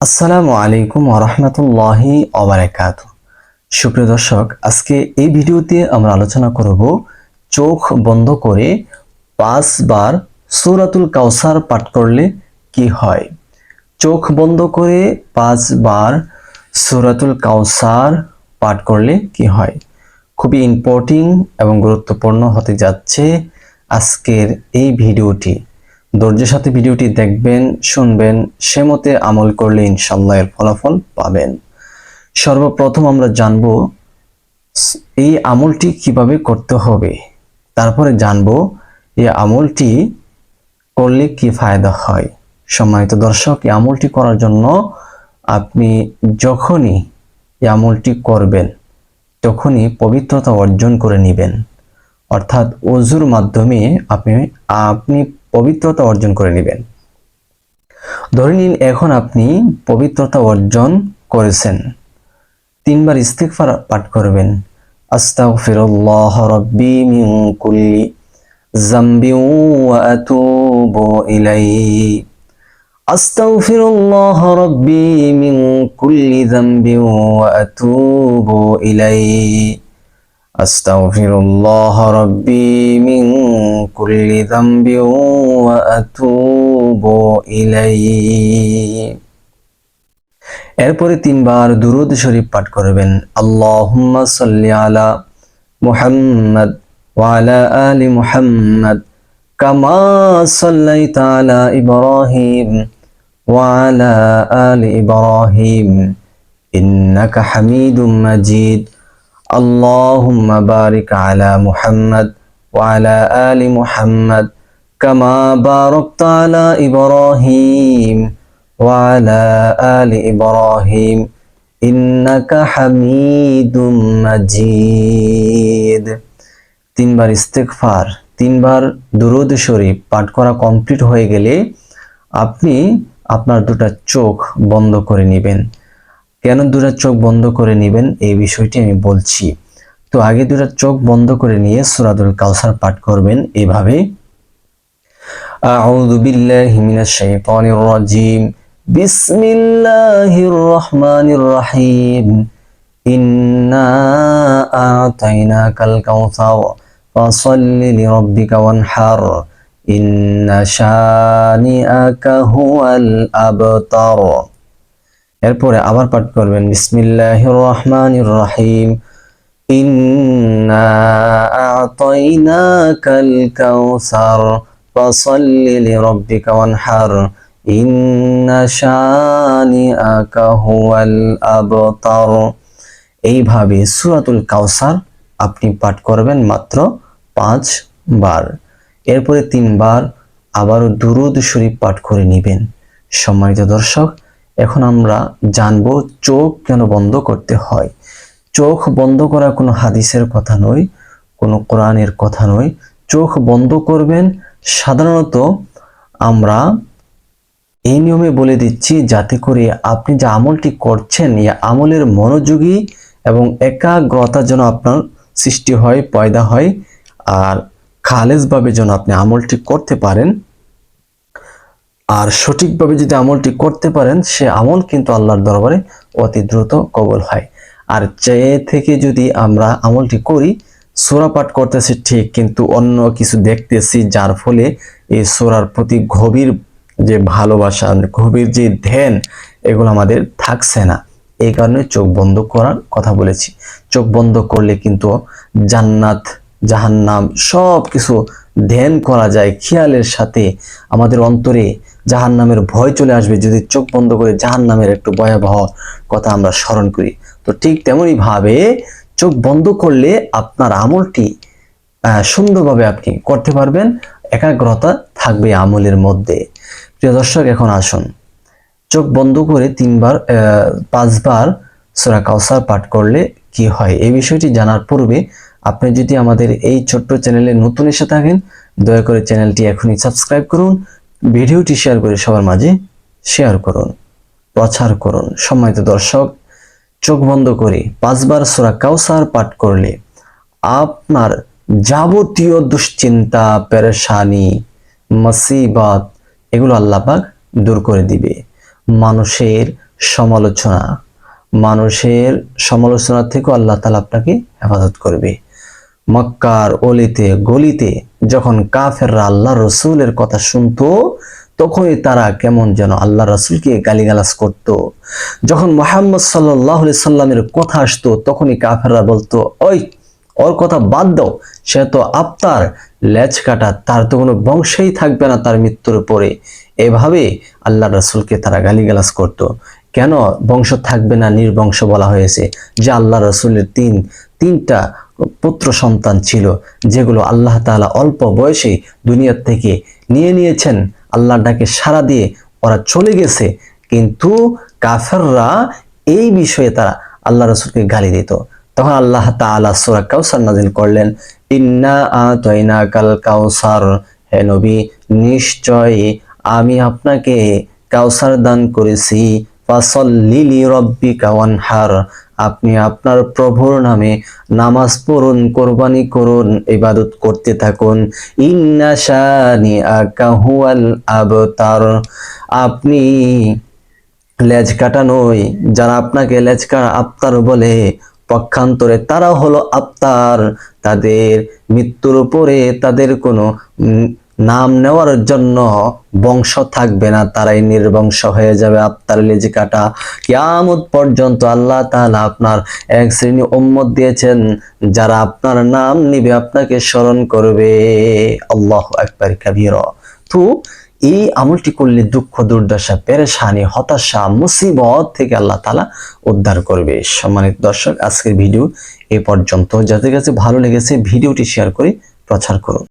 আসসালামু আলাইকুম ওরহমতুল্লাহি অবরাকাত সুপ্রিয় দর্শক, আজকে এই ভিডিওতে আমরা আলোচনা করব চোখ বন্ধ করে পাঁচবার সূরাতুল কাউসার পাঠ করলে কি হয়। চোখ বন্ধ করে পাঁচবার সূরাতুল কাউসার পাঠ করলে কি হয়। খুবই ইম্পর্টিং এবং গুরুত্বপূর্ণ হতে যাচ্ছে আজকের এই ভিডিওটি। ধৈর্যের সাথে ভিডিওটি দেখবেন, শুনবেন, সে মতে আমল করলে ইনশাল্লাহ এর ফলাফল পাবেন। সর্বপ্রথম আমরা জানব এই আমলটি কীভাবে করতে হবে। তারপরে জানব এই আমলটি করলে কি ফায়দা হয়। সম্মানিত দর্শক, এই আমলটি করার জন্য আপনি যখনই এই আমলটি করবেন, তখনই পবিত্রতা অর্জন করে নেবেন। অর্থাৎ অজুর মাধ্যমে আপনি আপনি পবিত্রতা অর্জন করে নেবেন। ধরে নিন এখন আপনি পবিত্রতা অর্জন করেছেন। তিনবার ইস্তিগফার পাঠ করবেন। আস্তাগফিরুল্লাহ রাব্বি মিন কুল্লি যামবি ওয়া আতুবু ইলাইহি। আস্তাগফিরুল্লাহ রাব্বি মিন কুল্লি যামবি ওয়া আতুবু ইলাইহি। أستغفر الله ربي من كل ذنب وأتوب إليه এরপরে তিনবার দুরুদ শরীফ পাঠ করবেন আল্লাহুম্মা সাল্লি আলা মুহাম্মদ ওয়ালা আলি মুহাম্মদ কামা সাল্লাইতা আলা ইব্রাহিম ওয়ালা আলি ইব্রাহিম ইন্নাকা হামিদুম মাজিদ اللهم بارك على محمد وعلى آل محمد كما باركت على إبراهيم وعلى آل إبراهيم إنك حميد مجيد তিনবার ইস্তেগফার তিনবার দুরুদ শরীফ পাঠ করা কমপ্লিট হয়ে গেলে আপনি আপনার দুটা চোখ বন্ধ করে নেবেন কেন দুটা চোখ বন্ধ করে নেবেন এই বিষয়টি আমি বলছি তো আগে দুটা চোখ বন্ধ করে নিয়ে সুরাতুল কাউসার পাঠ করবেন এভাবে أعوذ بالله من الشيطان الرجيم بسم الله الرحمن الرحيم إنا أعطيناك الكوثر فصل لربك وانحر إن شانئك هو الأبتر এরপরে আবার পাঠ করবেন বিসমিল্লাহির রহমানির রহিম এইভাবে সূরাতুল কাউসার আপনি পাঠ করবেন মাত্র পাঁচ বার। এরপরে তিনবার আবারও দুরুদ শরীফ পাঠ করে নেবেন। সম্মানিত দর্শক এখন আমরা জানব চোখ কেন বন্ধ করতে হয়। চোখ বন্ধ করা কোনো হাদিসের কথা নয়, কোনো কোরআনের কথা নয়। চোখ বন্ধ করবেন, সাধারণত আমরা এই নিয়মে বলে দিচ্ছি, যাতে করে আপনি যে আমলটি করছেন, এই আমলের মনোযোগী এবং একাগ্রতা যেন আপনার সৃষ্টি হয়, পয়দা হয়, আর খালেজভাবে যেন আপনি আমলটি করতে পারেন। আর সঠিকভাবে যদি আমলটি করতে পারেন, সে আমল কিন্তু আল্লাহর দরবারে অতি দ্রুত কবল হয়। আর চেয়ে থেকে যদি আমরা আমলটি করি, সোরা পাঠ করতেছি ঠিক, কিন্তু অন্য কিছু দেখতেছি, যার ফলে এই সোরার প্রতি গভীর যে ভালোবাসা, গভীর যে ধ্যান, এগুলো আমাদের থাকছে না। এই কারণে চোখ বন্ধ করার কথা বলেছি। চোখ বন্ধ করলে কিন্তু জান্নাত, জাহান্নাম সব কিছু ধ্যান করা যায়। খেয়ালের সাথে আমাদের অন্তরে জাহান্নামের ভয় চলে আসবে যদি চোখ বন্ধ করে জাহান্নামের একটু ভয়াবহ কথা আমরা স্মরণ করি। তো ঠিক তেমনই ভাবে চোখ বন্ধ করলে আপনার আমলটি সুন্দরভাবে আপনি করতে পারবেন, একাগ্রতা থাকবে আমলের মধ্যে। প্রিয় দর্শক, এখন আসুন। চোখ বন্ধ করে তিনবার পাঁচবার সোরা কাউসার পাঠ করলে কি হয়? এই বিষয়টি জানার পূর্বে আপনি যদি আমাদের এই ছোট্ট চ্যানেলে নতুন এসে থাকেন, দয়া করে চ্যানেলটি এখনই সাবস্ক্রাইব করুন ভিডিওটি শেয়ার করে সবার মাঝে শেয়ার করুন, প্রচার করুন। সম্মানিত দর্শক, চোখ বন্ধ করে পাঁচবার সূরা কাউসার পাঠ করলে আপনার যাবতীয় দুশ্চিন্তা, পেরেশানি, মুসিবত, এগুলো আল্লাহ পাক দূর করে দিবে। মানুষের সমালোচনা মানুষের সমালোচনা থেকেও আল্লাহ তালা আপনাকে হেফাজত করবে। মক্কার অলিতে, গলিতে যখন কাফেররা আল্লাহ রসুলের কথা শুনতো, তখনই তারা কেমন যেন আল্লাহ রসুলকে গালিগালাজ করত। যখন মোহাম্মদ সাল্লাহ সাল্লামের কথা আসতো, তখনই কাফেররা বলতো, ওই, ওর কথা বাদ দাও, সে তো আপনার লেজ কাটা, তার তো কোনো বংশেই থাকবে না তার মৃত্যুর পরে এভাবে আল্লাহ রসুলকে তারা গালিগালাজ করত। কেন বংশ থাকবে না নির্বংশ বলা হয়েছে যে আল্লাহ রসুলের তিন তিনটা পুত্র সন্তান ছিল, যেগুলো আল্লাহ তাআলা অল্প বয়সে দুনিয়ার থেকে নিয়ে নিয়েছেন। আল্লাহর ডাকে সাড়া দিয়ে ওরা চলে গেছে, কিন্তু কাফেররা এই বিষয়ে তারা আল্লাহ রসুলকে গালি দিত। তখন আল্লাহ তাআলা সূরা কাউসার নাজিল করলেন, ইন্না আতাইনা কাল কাউসার হে নবী নিশ্চয় আমি আপনাকে কাউসার দান করেছি ফাসল্লিলি রব্বিকা ওয়ানহার। আপনি আপনার প্রভুর নামে নামাজ পড়ুন, কোরবানি করুন, ইবাদত করতে থাকুন। ইন্না শানি আকাহুয়াল আবতার। আপনি লেজ কাটা নই যারা আপনাকে লেজ কাটা আপ্তার বলে, পক্ষান্তরে তারা হলো আপ্তার তাদের মৃত্যুর উপরে তাদের কোনো নাম নেওয়ার জন্য বংশ থাকবে না, তারাই নির্বংশ হয়ে যাবে। আপ্তার লেজ কাটা কিয়ামত পর্যন্ত আল্লাহ তাআলা আপনার এক শ্রেণি উম্মত দিয়েছেন, যারা আপনার নাম নিবে, আপনাকে স্মরণ করবে। আল্লাহ একবার কাবীরা। তো এই আমলটি করলে দুঃখ, দুর্দশা, পেরেশানি, হতাশা, মুসিবত থেকে আল্লাহ তালা উদ্ধার করবে। সম্মানিত দর্শক, আজকের ভিডিও এ পর্যন্ত। যাদের কাছে ভালো লেগেছে, ভিডিওটি শেয়ার করে প্রচার করুন।